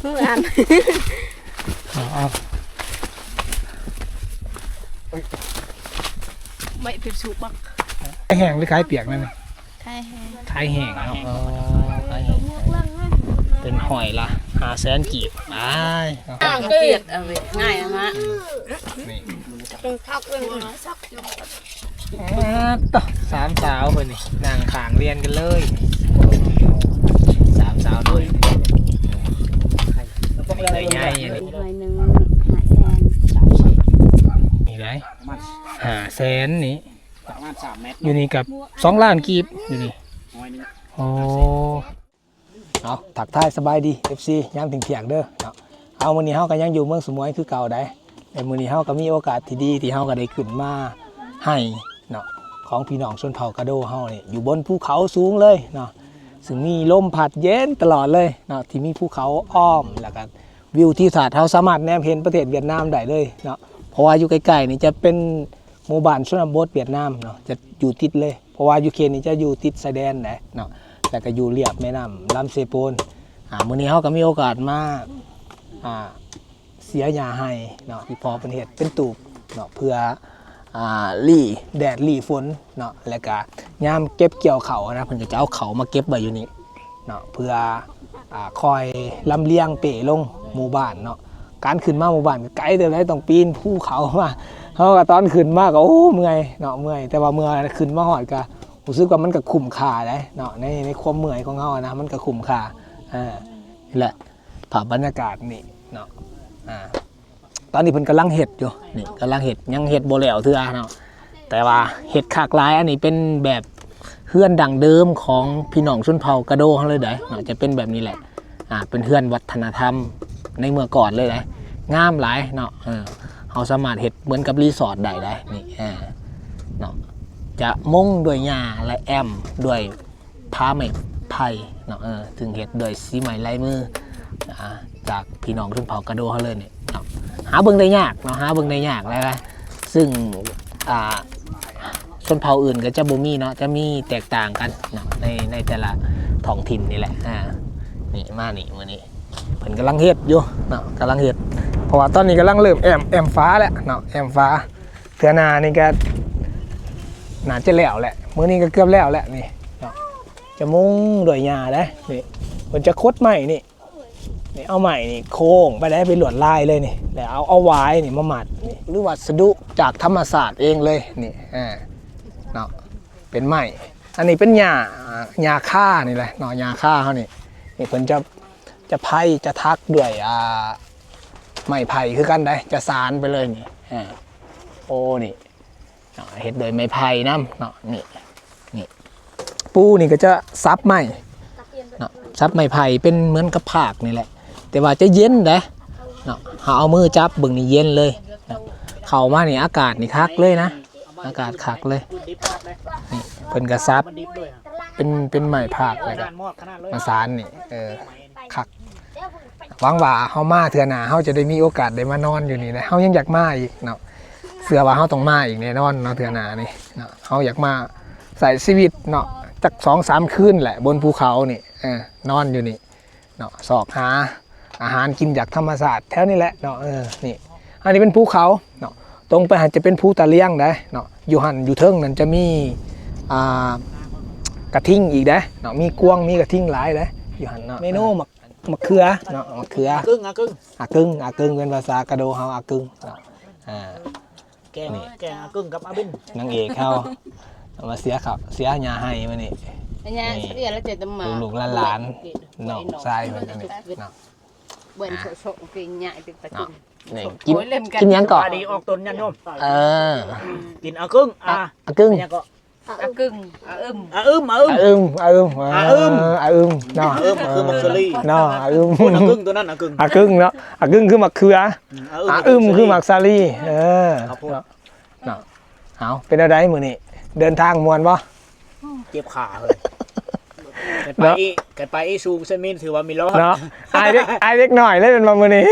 เพื่ออ่านเอาเอาไม่เป็นสุกบักไข่แห้งหรือไข่เปียกนั่นน่ะใช่แฮะไข่แห้งเนาะอ๋อไข่แห้งเป็นหอยละหาแสนกีบไปเอาอ่างเกลียดเอาไว้ง่ายอะมะนี่ต้องทักเรื่องสักอ่าต่อสามสาวเพิ่นนี่นั่งขางเรียนกันเลย สามสาวด้วย เลยใหญ่ๆอันนี้หน่อยหนึงหาแสนนี่ได้หาแสนนี่ประมาณสามเมตรอยู่นี่กับสองล้านกีบอยู่นี่น้อยนึงโอ้เอาถักทายสบายดี FC ยามถึงเที่ยงเด้อเนาะเอามื้อนี้เฮาก็ยังอยู่เมืองสมวยคือเก่าได้แต่มื้อนี้เฮาก็มีโอกาสที่ดีที่เฮาก็ได้ขึ้นมาให้เนาะของพี่น้องชนเผ่ากระโดเฮานี่อยู่บนภูเขาสูงเลยเนาะซึ่งมีลมพัดเย็นตลอดเลยเนาะที่มีภูเขาอ้อมแล้วก็ วิวที่สาดเฮาสามารถแนมเห็นประเทศเวียดนามได้เลยเนาะเพราะว่าอยู่ใกล้ๆนี่จะเป็นหมู่บ้านชนบทเวียดนามเนาะจะอยู่ติดเลย เพราะว่ายูเครนนี่จะอยู่ติดชายแดนนะเนาะแล้วก็อยู่เรียบแม่น้ำลำเซโปนอ่ามื้อนี้เขาก็มีโอกาสมาอ่าเสียยาให้เนาะที่พอเป็นเหตุเป็นตูบเนาะเพื่ออ่าลี่แดดลี่ฝนเนาะแล้วก็ยามเก็บเกี่ยวเขานะเพิ่นก็จะเอาเขามาเก็บไว้อยู่นี่เนาะเพื่อ อ่าคอยลำเลียงเป๋ลงหมู่บ้านเนาะการขึ้นมาหมู่บ้านก็ไกลเติบได้ต้องปีนภูเขามาเขาก็ตอนขึ้นมาก็โอ้เมื่อยเนาะเมื่อยแต่ว่าเมื่อยขึ้นมาหอดก็รู้สึกว่ามันก็คุ้มค่าได้เนาะในในความเมื่อยของเขาอะนะมันก็คุ้มค่าอ่านี่แหละภาพบรรยากาศนี่เนาะอ่าตอนนี้เพิ่นกำลังเห็ดอยู่นี่กำลังเห็ดยังเห็ดโบแล้วเทื่อเนาะแต่ว่าเห็ดขากลายอันนี้เป็นแบบ เฮือนดังเดิมของพี่น้องชนเผ่ากระโดเขาเลยได้เนาะจะเป็นแบบนี้แหละอ่าเป็นเฮือนวัฒนธรรมในเมื่อก่อนเลยได้งามหลายเนาะเออเขาสามารถเห็ดเหมือนกับรีสอร์ทได้ได้นี่อ่าเนาะจะมุ่งด้วยหญ้าและแอมด้วยผ้าไหมไผ่เนาะเออถึงเห็ดด้วยสีไหมลายมืออ่าจากพี่น้องชนเผ่ากระโดเขาเลยเนี่ยหาเบิ่งได้ยากเนาะหาเบิ่งได้ยากแล้วนะซึ่งอ่า นเผ่าอื่นก็จะบ่มีเนาะจะมีแตกต่างกันเนาะในในแต่ละท้องถิ่นนี่แหละอ่านี่มานี่มื้อนี้เพิ่นกำลังเฮ็ดอยู่เนาะกำลังเฮ็ดเพราะว่าตอนนี้กำลังเริ่มแอมแอมฟ้าแล้วเนาะแอมฟ้าเทื่อนานี่ก็น่าจะแล้วแหละมื้อนี้ก็เกือบแล้วแหละนี่เนาะจะมุงด้วยหญ้าได้นี่มันจะคดใหม่นี่นี่เอาใหม่นี่โค้งไปได้ไปหลวดลายเลยนี่แล้วเอาเอาไว้นี่มาหมัดนี่หรือวัสดุจากธรรมศาสตร์เองเลยนี่อ่า เนาะเป็นไม้อันนี้เป็นหญ้าหญ้าค่านี่แหละเนาะหญ้าค่าเขานี่นี่เพิ่นจะจะไผ่จะทักด้วยอ่าไม้ไผ่คือกันได้จะสารไปเลยนี่อ่าโอ้นี่เนาะเฮ็ดโดยไม้ไผ่น้ำเนาะนี่นี่ปูนี่ก็จะซับไม้เนาะซับไม้ไผ่เป็นเหมือนกับผากนี่แหละ แต่ว่าจะเย็นนะเนาะหาเอามือจับบิ่งนี่เย็นเลยเนาะเข้ามานี่อากาศนี่คักเลยนะ อากาศคักเลยดิบมากเลยนี่เพิ่นก็ซับมันดิบด้วยเป็นเป็นไม้ผากเลยขนาดมอดขนาดเลยมาสารนี่เออคักหวังว่าเฮามาเทื่อหน้าเฮาจะได้มีโอกาสได้มานอนอยู่นี่นะเฮายังอยากมาอีกเนาะเสือว่าเขาต้องมาอีกแน่นอนเนาะเถื่อหนานี่เนาะเขาอยากมาใส่ชีวิตเนาะจากสองสามคืนแหละบนภูเขานี่เออนอนอยู่นี่เนาะสอกหาอาหารกินจากธรรมศาสตร์แถวนี้แหละเนาะเออนี่อันนี้เป็นภูเขาเนาะ ตรงไปหันจะเป็นภูตะเลียงได้เนาะอยู่หันอยู่เทิงนั่นจะมีอ่ากระทิงอีกได้เนาะมีกวางมีกระทิงหลายได้อยู่หันเนาะเมนูมะมะเขือเนาะมะเขือครึ่งอะครึ่งอากึ่งอากึ่งเป็นภาษากระโดเฮาอากึ่งเนาะอ่าแกงแกงอะครึ่งกับอาบินนางเอกเขาเอามาเสียขับเสียหยาให้มานี่อันนี้เรียนแล้วเจ็ดตมาลูกๆหลานๆน้องชายมันก็นี่เนาะเบิ่นโฉกๆกินใหญ่เป็นประจุ นี่กิน โอ้ยเล่มกันกินหยังก่อน ปลาดีออกตนยันโยมเออกินอะครึ่งอะอากึ่งยังก็อะกึ่งอะอึมอะอึมอะอึมอาอึมอาอึมอาอึมอาอึมเนาะอะอึมคือมักซลี่เนาะอาอึมพูดอะครึ่งตัวนั้นอะครึ่งอากึ่งเนาะอากึ่งคือมักเขืออาอึมคือมักซาลีเออครับผมเนาะเนาะเอาเป็นอะไรมื้อนี้เดินทางม่วนบ่ เจ็บขาเลยกันไปอีกันไปอีซูเซมินถือว่ามีรอดเนาะอายเด็กอายเด็กหน่อยเลยเป็นมามื้อนี้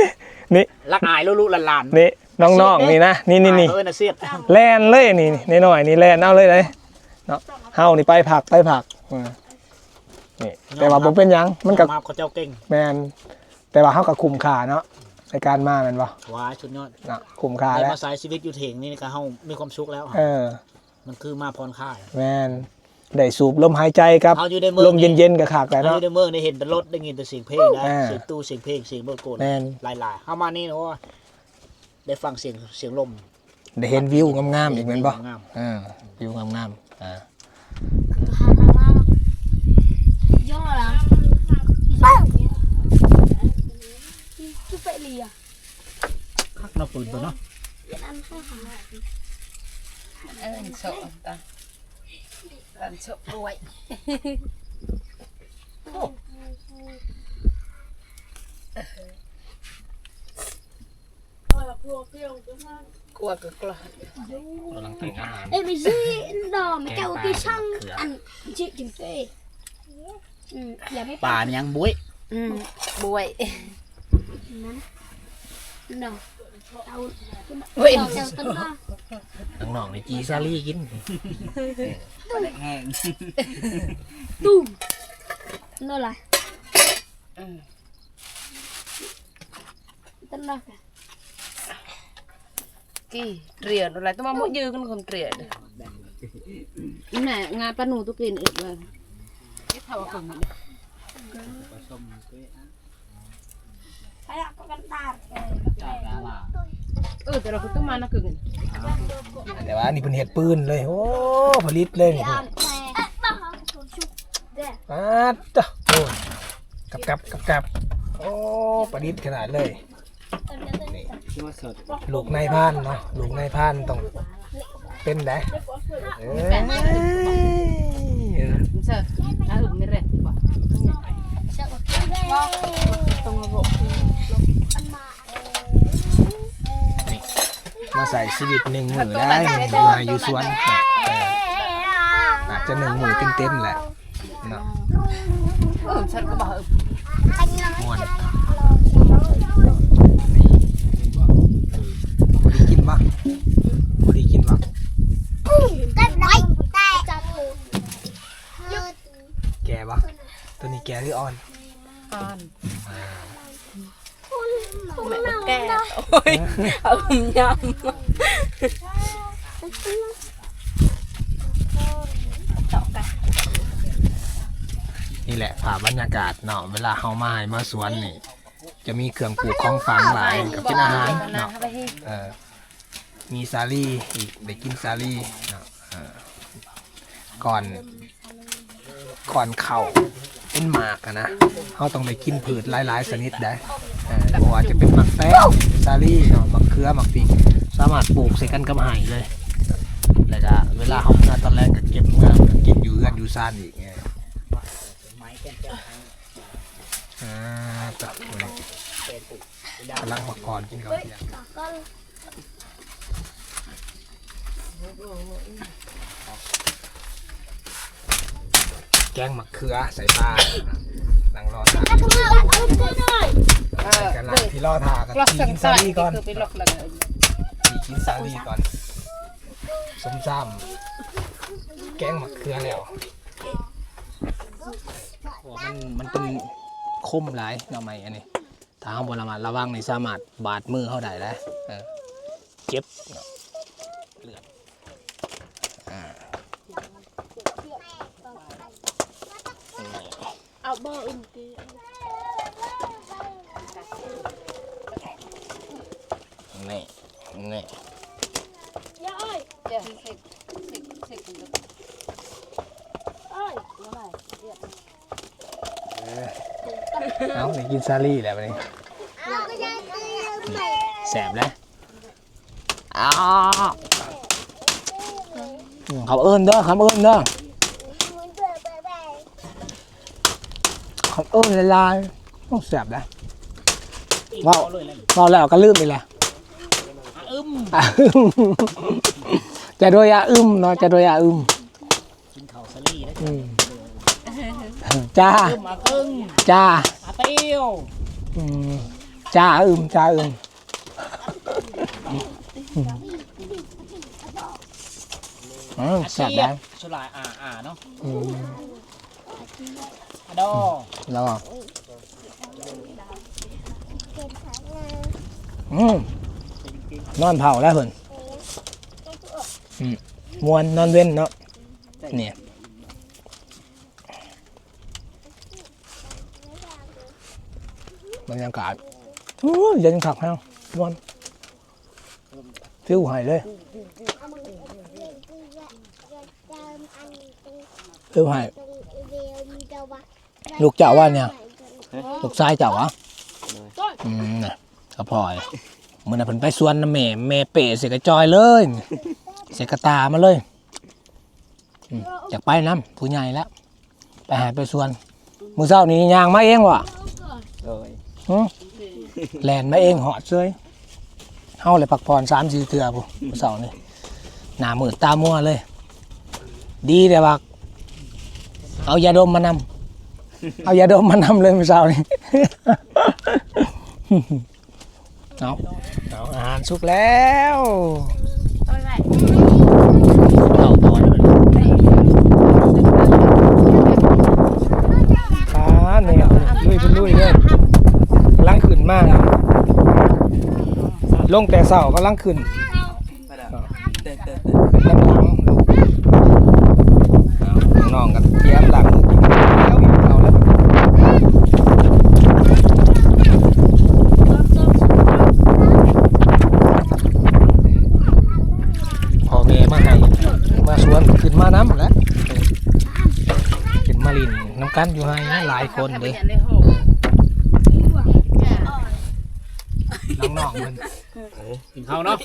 นี่รักอายลูกๆหลานๆนี่น้องๆนี่นะนี่นี่นี่เออน่ะเสียดแลนเลยนี่นี่หน่อยนี่แลนเอาเลยเลยเนาะเฮานี่ไปผักไปผักอืมนี่แต่ว่าผมเป็นหยังมันกับมาเขาเจ้าเก่งแมนแต่ว่าเฮาก็คุ้มค่าเนาะในการมาแม่นบ่ว้าชุดยอดเนาะคุ้มค่าได้แล้วมาใช้ชีวิตอยู่เถงนี่ก็เฮามีความสุขแล้วเออ มันคือมาผ่อนคลายแม่น ได้สูบลมหายใจครับเฮาอยู่ในเมือง ลมเย็นๆกับขากแต่เฮาอเนาะยู่ในเมืองได้เห็นแต่รถได้ยินแต่เสียงเพลงได้อ่าเสียงตู้เสียงเพลงเสียงรถโกนแม่น หลายๆเฮามานี่เนาะได้ฟังเสียงเสียงลม ได้เห็นวิวงามๆอีกแม่นบ่งามเออวิวงามๆอ่าย่อละจุ๊บไปเลียคักเนาะปืนตัวเนาะอันให้หาเอิ้นโสตาตันโสรวยกลัวก็กลัวกำลังแต่งอา หารเอ้ยไม่ใช่ดอกไม่แก้วกี่ช่างอันจิจิม เต้อืมอย่าไม่ป่านี่ยังบุ้ยอืมบวยดอกเอาเว้ยดอกเจ้าต้นดอกน้องๆนี่จีซาลี่กินตุ้มนั่นแหละอืมต้นดอกกี่เตรียดอะไรต้องมาหมดยืนกันคนเตรียดน่ะงานปาหนูตุกินอีกเลยที่ทำคนนี้ไปอะก็ กันตาเออแต่เราก็ต้องมานะกึ่ง แต่ว่านี่เพิ่นเฮ็ดปืนเลย โอ้ผลิตเลยนี่อ่านแต่ต้องหาคนชุบเด้ออ่าจ้ะโอ้ยกับกับกับกับโอ้ประดิษฐ์ขนาดเลยตอนนี้ต้นนี่ลูกนายพรานเนาะลูกนายพรานต้องเป็นไดเอ้ยมันเสิร์ฟอะอึมไม่เร็ดกว่า เจ้าก็ตรงระบบ มาใส่ชีวิตหนึ่งมือได้มาอยู่สวนเนาะเอออาจจะหนึ่งมือเต็มๆแหละเนาะเออฉันก็บอกอึมม่วนพอดีกินปะพอดีกินปะได้ไหมได้จับมือแก่ปะตัวนี้แก่หรืออ่อน อ่าน แม่แก่ โอ้ ยเอาอึมยนี่แหละภาพบรรยากาศเนาะเวลาเฮามาให้มาสวนนี่ จะมีเครื่องปลูกของฝางหลายกับเป็นอาหารเนาะไปให้เออมีซาลี่อีกได้กินซาลี่เนาะเออก่อนก่อนเข่าเป็นหมากอะนะเขาต้องได้กินผืดหลายๆชนิดได้ เออเพราะว่าจะเป็นหมักแป้งซาลี่เนาะหมักเขือหมักปีกสามารถปลูกใส่กันกับไห่เลย แล้วก็เวลาเขาเมื่อตอนแรกก็เก็บเมื่อเก็บอยู่เอื้อนอยู่ซ่านอีกไงไม้แก่นแก่นอ่าตับเลยกำลังมาก่อนกินข้าวเที่ยงก็แกงหมักเขือใส่ปลา นั่งรอทานเอามือเอามือหน่อยเออกันละที่รอทากันล็อกที่สังกินสาซารลี่ก่อนคือไปล็อกแล้วก็ที่กินซาลี่ก่อนสมซ้ำแกงหมักเขือแล้วโอ้มันมันเป็นคมหลายหน่อไม้อันนี้ถ้าเอาบระมัดระวังในสามารถบาดมือเขาได้แล้วเออเจ็บเนาะเลือดอ่า เอาบ่อุ่นตีนี่นี่ย่าเอ้ยเดี๋ยวเสกเสกเสกเอ้ยเอาไปกินซาลี่แล้ววันนี้เอาก็ยังตีไปแสบเลยอ้าวคำเอิญเด้อคำเอิญเด้อ คำเอิญละลายต้องแสบนะว้าวเลยเลยเราแล้วก็ลืมไปแล้วอึมอะอึ้มจะโดยอาอึมเนาะจะโดยอาอึมกินข้าวสลีแล้วอืมจ้าอึมมากึ่งจ้าอาเตี้ยวอืมจ้าอึมจ้าอึมอืมอาแสเตี้บยนะสลายอ่าอ่าเนาะอืมอา ดอแล้วก็อืมนอนเผาแล้วเพิ่นอืมมวนนอนเว้นเนาะเนี่ยบรรยากาศโอ้ยเย็นขักแห้งมวนฟิวหายเลยฟิวหาย ลูกเจ้าว่าเนี่ย ลูกชายเจ้าวะอืมน่ะกระพลอยมื่อน่ะเพิ่นไปสวนน้ำแม่แม่เป๋เสกกระจอยเลยเสกกระตามาเลยอืมอยากไปน้ำผู้ใหญ่แล้ว ไปหาไปสวนมือเช้านี้ยางมาเองวะโดยหึแลนมาเองหอดเลยเฮาเลยพักผ่อนสามสี่เทื่อผู้มือเช้านี่หน้ามืดตามัวเลย ดีแต่ว่าเอายาดมมานำ เอายาดมมานำเลยเมื่อเช้านี้เอาเอาอาหารสุกแล้วเอาต่อเลยป้าเนี่ยลุยเป็นลุยเลยกำลังขึ้นมากลงแต่เสากำลังขึ้นน้ำหลังเอน้องกันเยียมลังแล้วอยู่เอาแล้ว พ่อแม่มาให้มาสวนขึ้นมาน้ำแหล้วขึ้นมาลินน้ำกันอยู่ให้นะหลายคนเลยน้องๆมันกินข้าวเนาะ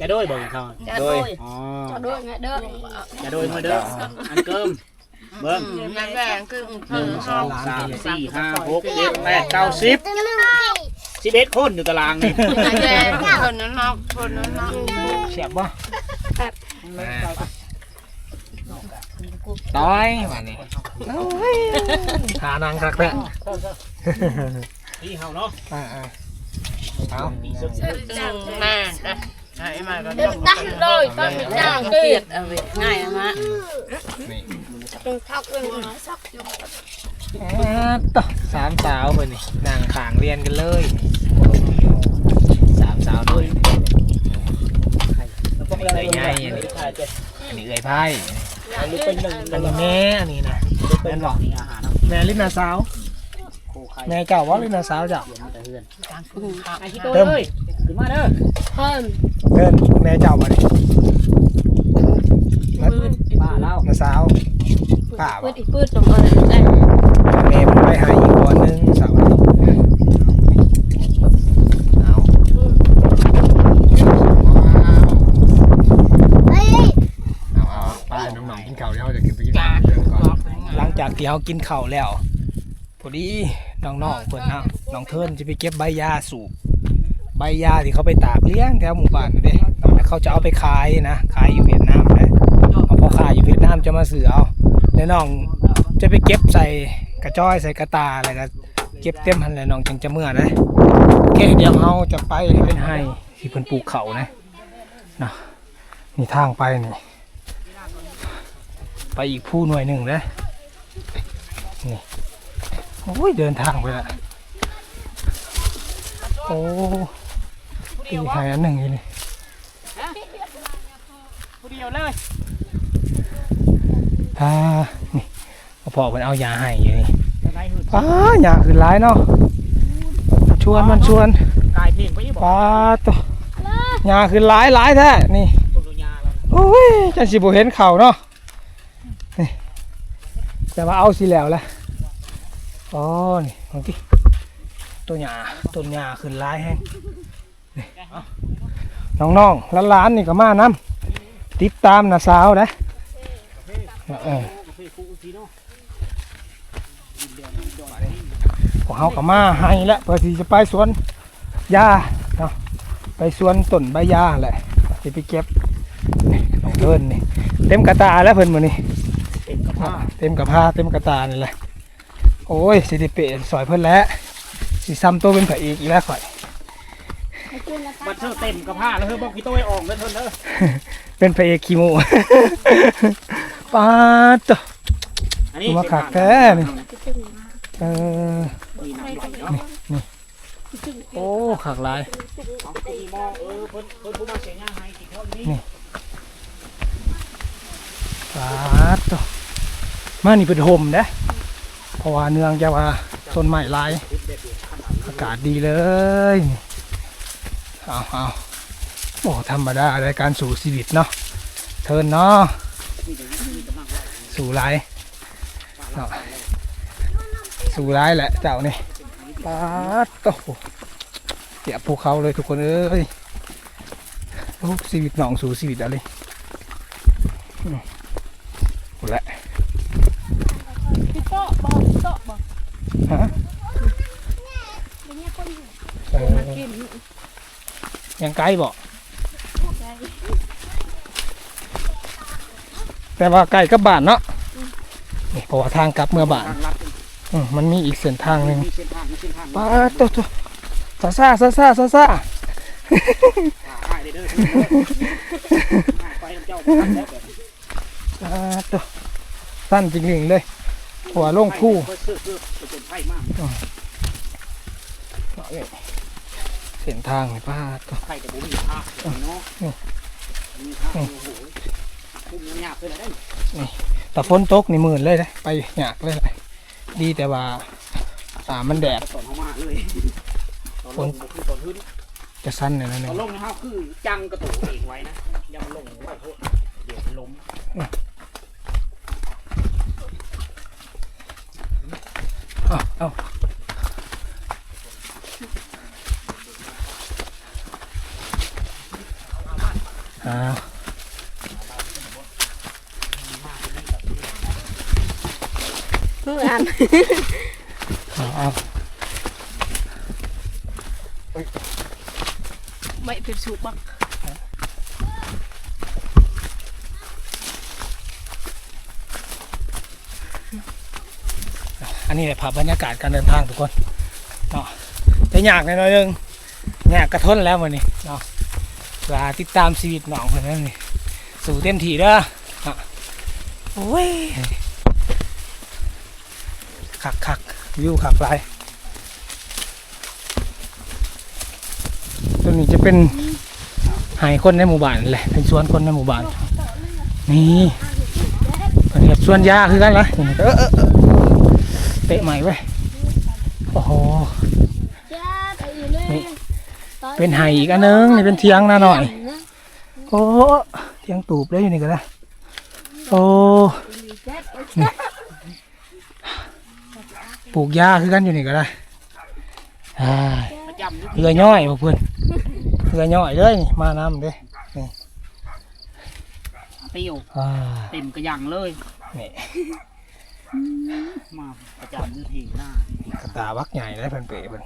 จะโดยบ่กินข้าวโดยอ๋อด้วยไงเด้อจะโดยมาเด้ออันเกิมเบิ่งแม่แรงคือหนึ่งสองสามสี่ห้าหกเจ็ดแปดเก้าสิบสิบเอ็ดคนอยู่ตารางนี่แรงคนนั้นนอกคนนั้นนอกเสียบบ่ ต้อยวันนี้หานางคักแท้ที่เฮาเนาะอ่าๆเอาแม่ไอ้มาก็ต้องตั้งเลยตั้งจ้างเกียดเอาไว้ง่ายอะมะทักเลยอ่าต่อสามสาวเพิ่นนี่นั่งขางเรียนกันเลยสามสาวด้วยต้องอะไรใหญ่อันนี้อันนี้เอ่ยไพ่ อันนี้เป็นหนึ่งอันนี้แม่อันนี้นะเป็นบอกนี่อาหารเนาะแม่ลินาสาวโคไข่แม่เก่าว่าลินาสาวจ้ะเดี๋ยวมาแต่เฮือนไอ้ที่ตัวเลยขึ้นมาเด้อเพิ่มเดินแม่เจ้ามาดินาป้าเล่านาสาวป่าปืบ่ดอีกปืดลงมาได้แม่มันไปหาอีกคนนึงสาวนี่เอา เฮ้ย เอาเอาป้าน้องๆกินข้าวแล้วจะกินไปกินข้าวเดินก่อนหลัง จากที่เขากินข้าวแล้วพอดีน้องๆเพิ่นนะน้องเทิร์นจะไปเก็บใบยาสูบใบยาที่เขาไปตากเลี้ยงแถวหมู่บ้านนั่นเด้ตอนนั้นเขาจะเอาไปขายนะขายอยู่เวียดนามนะเอาพอขายอยู่เวียดนามจะมาซื้อเอาแล้วน้องจะไปเก็บใส่กระจ้อยใส่กระตาอะไรก็เก็บเต็มหันเลยน้องจึงจะเมื่อนะโอเคเดี๋ยวเราจะไปเป็นให้ที่เพิ่นปลูกเขานะนะนี่ทางไปนี่ไปอีกผู้หน่วยหนึ่งนะ นี่โอ้ยเดินทางไปละโอ้ตีหายอันหนึ่งอยู่นี่ผู้เดียวเลยอ่านี่พอมันเอายาให้อยู่นี่ไหนหืดป้ายาขึ้นร้ายเนาะชวนมันชวนกายเพลงไปยี่บอกป้าตัวยาขึ้นร้ายร้ายแท้นี่พวกดูยาแล้วโอ้ยจันสิบุเห็นเข่าเนาะนี่แต่ว่าเอาสิแล้วแหละ อ๋อนี่บางทีตัวยาต้นยาขึ้นร้ายแห้งนี่เอาน้องๆร้านๆนี่ก็มานํติดตามนะสาวนะเออพวกเขาก็มาให้แล้วเพื่อที่จะไปสวนยาเนาะไปสวนต้นใบยาแหละจะไปเก็บนี่น้องเดินนี่เต็มกระตาแล้วเพิ่นมื้อนี้เต็มกับผ้าเต็มกระตานี่แหละ โอ้ยสิได้เปะสอยเพิ่นแล้วสิซ้ำตัวเป็นพระเอกอีกแล้วข่อย บัตรเธอเต็มกับผ้าแล้วเธอบอกพี่โต้ยออกแล้วเธอเด้อเป็นพระเอกขี้หมูปาดตัว อันนี้มาขักแท้นี่ เออนี่น้ำไหลเนาะโอ้ขากหลาย เอาคืออีหมอเออเพิ่นเพิ่นผู้มาเสียงานให้กินเท่านี้นี่ ปาดตัวมานี่เป็นห่มเด้ เพราะว่าเนื่องจากว่าต้นไม้ลายอากาศดีเลยเอาเอาโอ้ธรรมดาในการสู่ชีวิตเนาะเทินเนาะสู่ไรเนาะสู่ไรแหละเจ้านี่ปาดโตเสียภูเขาเลยทุกคนเอ้ยโอ้ชีวิตหนองสู่ชีวิตอะไรอืมหมดละ พี่โต๊ะบอกพี่โต๊ะบอก ฮะเออ กิน ยังไกลบ่แต่ว่าไกลกับบ้านเนาะนี่เพราะว่าทางกลับเมื่อบ้านทางลัดอืมมันมีอีกเส้นทางหนึ่งมีเส้นทางมีเส้นทางป้าดตัวตัวซาซาซาซาซาซาอ่าได้เด้อเด้ออ่าไปน้ำเจ้าบ้านแล้วแบบป้าดตัวสั้นจริงๆเลย หัวลงคู่เพื่อเสื้อเสื้อเสื้อไผ่มาก เนาะนี่ เส้นทางนี่ป้าดตัวไผ่กับบุ้มีผ้าเนาะมีผ้าโอ้โหคุ้มเงียบเลยนะได้แต่ฝนตกนี่หมื่นเลยนะไปหยากเลยแหละดีแต่ว่าอ่ามันแดดตอนเขามาเลยตอนลงบ่คือตอนขึ้นจะสั้นหน่อยนะหตนึ่องนลงนะครับคือจังกระตุกเองไว้นะอย่ามาลงไว้โทษเดี๋ยวมันล้มเอาเอา อาเพื่อนเอาเอาไม่ผิดสูบบักอันนี้แหละภาพบรรยากาศการเดินทางทุกคนเนาะจะยากหน่อยนึงยากกระทนแล้ววันนี้เนาะ ลาติดตามชีวิตน้องคนนั้นนี่สู่เต็มที่เด้อเนาะโอ้ยคักคักวิวคักไรตัวนี้จะเป็นหายคนในหมู่บ้านแหละเป็นสวนคนในหมู่บ้าน นี่เป็นแบบสวนยาคือกันละเออเออเออเตะใหม่ไว้ยโอ้โห จ้าไปอยู่เลย นี่ เป็นไห่อีกอันนึงนี่เป็นเทียงนะหน่อย โอ้เทียงตูบเลยอยู่นี่ก็ได้โอ้นี่ปลูกหญ้าคือกันอยู่นี่ก็ได้อ่าประจำอยู่เหือย่อยพวกเพื่อนเหือย่อยเลยนี่มาน้ำเด้เตียวอ่าเต็มกระยังเลยนี่มาประจำอยู่ที่หน้ากระตาวักใหญ่แล้วเพิ่นเป๋เพิ่น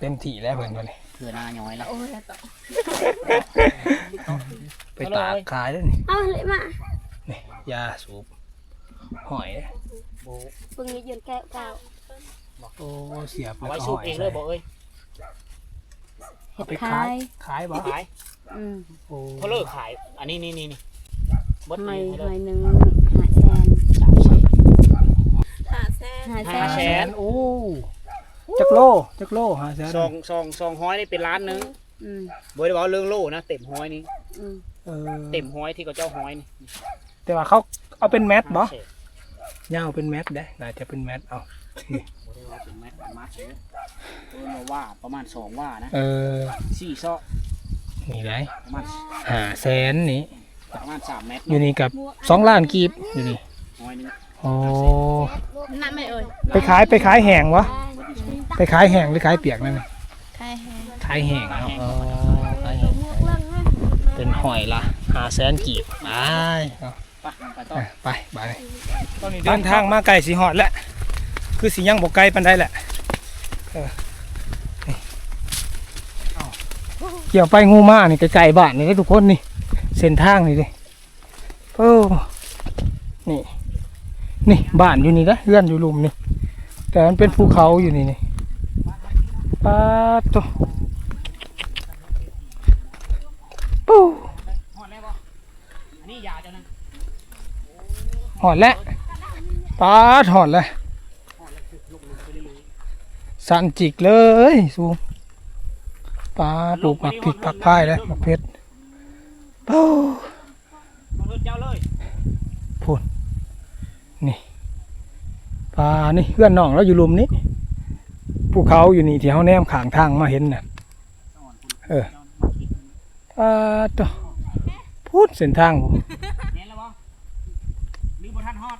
เต็มที่แล้วเพิ่นมาเลย เถื่อหน้าย้อยแล้วโอ้ยต่อไปตากขายแล้วนี่เอาเลยมานี่ยาสูบหอยโบปึงนี้ยืนแก้วก้วโอ้เสียบเอาแล้วไว้ก็สูบอยเองเลยบอกเอ้ยเอาไปขายขายบ่ขายอืมโอ้เขาเลิกขาย อันนี้นี่นี่นี่บดหอยนี่หอยหนึ่งหาแซนหาแสห้านแสนโอ้ จักโลจักโลหาแสนซองซองซองห้อยนี่เป็นล้านหนึงอืมบ่ได้บอกเรื่องโลนะเต็มห้อยนี่อืมเออเต็มห้อยที่เขาเจ้าห้อยนี่แต่ว่าเขาเอาเป็นแมทบ่ห้าแสนยาวเป็นแมทได้น่าจะเป็นแมทเอาบ่ได้ว่าเป็นแมตรมัดเลยตัวมาว่าประมาณสองว่านะเออสี่ซอกนี่ได้ประมาณหาแสนนี่ประมาณสามเมตรอยู่นี่กับสองล้านกีบอยู่นี่ห้อยหนึงโอ้นั่นไม่เอ่ยไปขายไปขายแห้งวะ ไปขายแห้งหรือขายเปียกนั่นน่ะใช่แฮะขายแห้งเนาะอ๋อขายแห้งเป็นหอยละหาแสนกีบไปเอาไปไปต่ออะไปไปตอนนี้เดินทางมาไกลสีหอดแล้วคือสียังบอกไกลปันได้แหละเออนี่เอาเกี่ยวไปงูมานี่ไกลๆบ้านนี่ให้ทุกคนนี่ เส้นทางนี่ดิโอ้นี่ นี่บ้านอยู่นี่นะเลื่อนอยู่หลุมนี่ แต่มันเป็นภูเขาอยู่นี่นี่ปาดโตปู้หอดแล้วบ่อันนี้ยาเจ้านะหอดแล้วปาดหอดแล้วหอดแล้วคือลงลงไปเรื่อยสันจิกเลยสูงๆปลาปลูกผักผิดผักพายเลยผักเพชรโอ้มาเพิ่นเจ้าเลยนี่ ปลานี่เพื่อนน้องเราอยู่หลุมนี้ภูเขาอยู่นี่ที่เขาแนมขางทางมาเห็นน่ะเออปลาตัวพูดเส้นทางบ่แม่นแล้วบ่หรือบ่ทันฮอด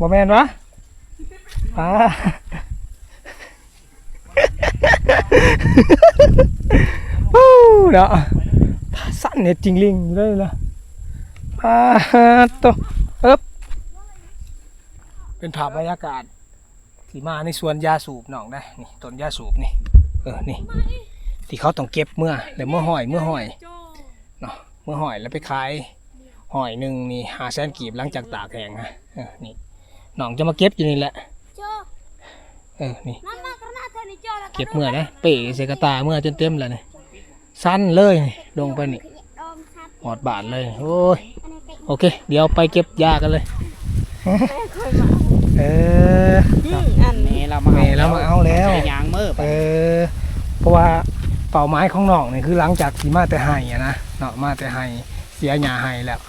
บ่แม่นวะปลาวู้เนาะสั้นเนี่ยจริงลิงเลยล่ะปลาตัวเอ๊บ เป็นภาพบรรยากาศที่มาในสวนยาสูบหนองได้นี่ต้นยาสูบนี่เออนี่ ที่เขาต้องเก็บเมื่อแล้วเมื่อหอยเมื่อหอยเนาะเมื่อหอยแล้วไปขายหอยหนึ่งนี่หาแสนกีบหลังจากตากแห้งฮะเออนี่หนองจะมาเก็บอยู่นี่แหละโจเออนี่นั่นมาขนาดเธอนี่โจแล้วเก็บเมื่อนะเป๋ใส่กระตาเมื่อจนเต็มแล้วนี่สั้นเลยนี่ลงไปนี่ดอมชัดหอดบาทเลยโอ้ยอันนี้เป็นโอเค เดี๋ยวไปเก็บยากันเลย เอออันนี้เรามาแม่เรามาเอาแล้ว ใช้ยางมือไปเออ เพราะว่าเป่าไม้ของน้องนี่คือหลังจากที่มาแต่ไห้อะนะเนาะมาแต่ไห้เสียหญ้าไห้แล้ว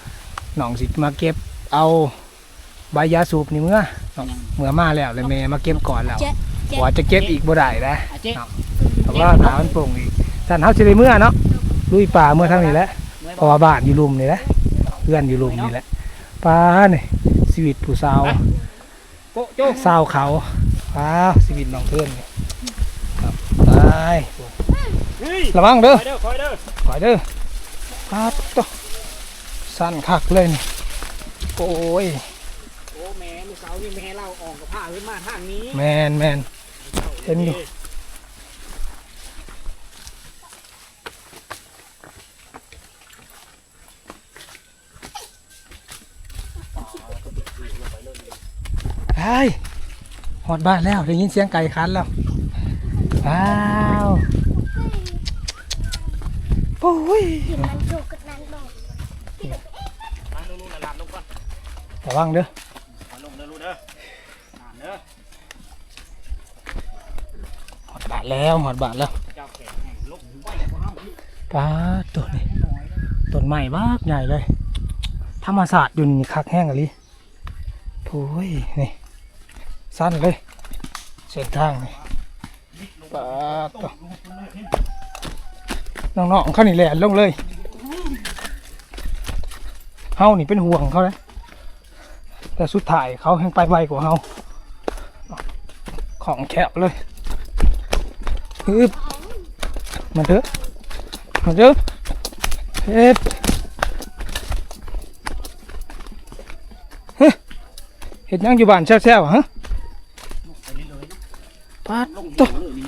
น้องสิมาเก็บเอาใบยาสูบนี่เมื่อเนาะเมื่อมาแล้วเลยแม่มาเก็บก่อนแล้วเจ๊เจ๊ว่าจะเก็บอีกบ่ได้นะ อะเจ๊แต่ว่าถามมันโปร่งอีกสันเฮาสิได้เมื่อเนาะลุยป่าเมื่อทางนี้แหละเพราะว่าบ้านอยู่ลุมนี่แหละเพื่อนอยู่ลุมนี่แหละป้านี่ชีวิตผู้สาว โกะโจ้สาวเขาป้าวชีวิตน้องเพื่อนนี่ครับไปเฮ้ยระวังเด้อคอยเด้อคอยเด้อขอยเด้อครับตัวสั้นคักเลยนี่โอ้ยโอ้แม่ลูกสาวนี่แม่เราออกกับผ้าขึ้นมาทางนี้ แมนแมนเห็นอยู่ ไปหอดบ้านแล้วได้ยินเสียงไก่คันแล้วว้าวโอ้ยกินมันโจกับนั้นบอกมาลูกๆหลานลงก่อนระวังเด้อมาลงเด้อลูกเด้ออ่านเด้อหอดบานแล้วหอดบานแล้วเจ้าแก่แห่งลาป้าตัวนี้ต้นใหม่มากใหญ่เลยธรรมศาสตร์อยู่นี่คักแห้งอะลิโอ้ยนี่ สั้นเลยเส้นทางนี่ปาตน้องๆเขานี่แหละลงเลยเฮานี่เป็นห่วงเขาเลยแต่สุดท้ายเขาแห่งไปไวกว่าเฮาของแคบเลยฮึบมาเถอะมาเถอะเฮ็ดเฮ้เฮ็ดยังอยู่บ้านแซ่วๆฮะ ตัวเลยนี่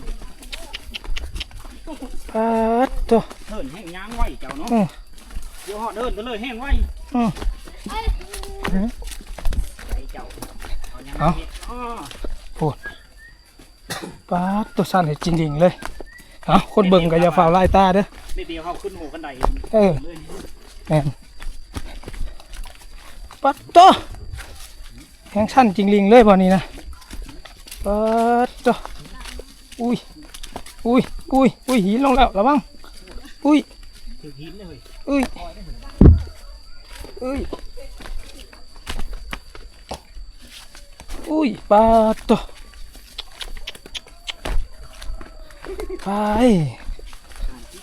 ปัดตัวเดินแห้งยางไว้เจ้าเนาะอืมเดี๋ยวฮอดเดินไปเลยแห้งไว้อืมใส่เจ้าเอายังเอาเฮ็ดอ้อปัดตัวสั้นเห็ดจริงๆเลยเอาคนเบิ่งก็อย่าฝ่าไล่ตาเด้อนิดเดียวเขาขึ้นหัวกันไดเออเลยแม่นปัดตัวแห้งสั้นจริงลิงเลยบ่นี้นะปัดตัว อุ้ย อุ้ย อุ้ย อุ้ยหินลงแล้วระวัง อุ้ยอหินเลยอ้ยเอ้ย อุ้ยปลาตัวไปที่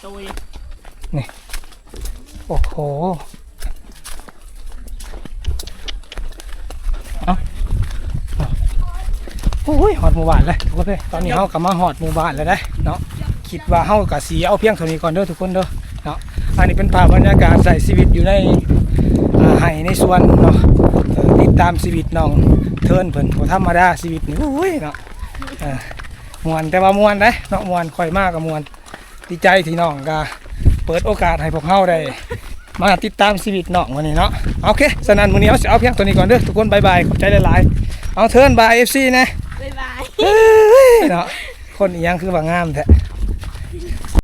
โอ้โหเอาเอาโอ้ยหอดหมู่บ้านเลยทุกคนเลยตอนนี้เฮากลับมาหอดหมู่บ้านแล้วได้เนาะคิดว่าเฮากะสีเอาเพียงเท่านี้ก่อนเด้อทุกคนเด้อเนาะอันนี้เป็นภาพบรรยากาศใส่ชีวิตอยู่ในไห่ในสวนเนาะติดตามชีวิตน้องเทิร์นเพิ่นบ่ธรรมดาชีวิตนี่โอ้ยเนาะมวนแต่ว่ามวนเด้เนาะมวนค่อยมากกับมวนดีใจที่น้องก็เปิดโอกาสให้พวกเฮาได้มาติดตามชีวิตน้องวันนี้เนาะโอเคสนันมื้อนี้เอาสิเอาเพียงตัวนี้ก่อนเด้อทุกคนบายบายขอบใจหลายๆเอาเทิร์นบาย FC นะ เนาะคนอีหยังคือว่างามแท้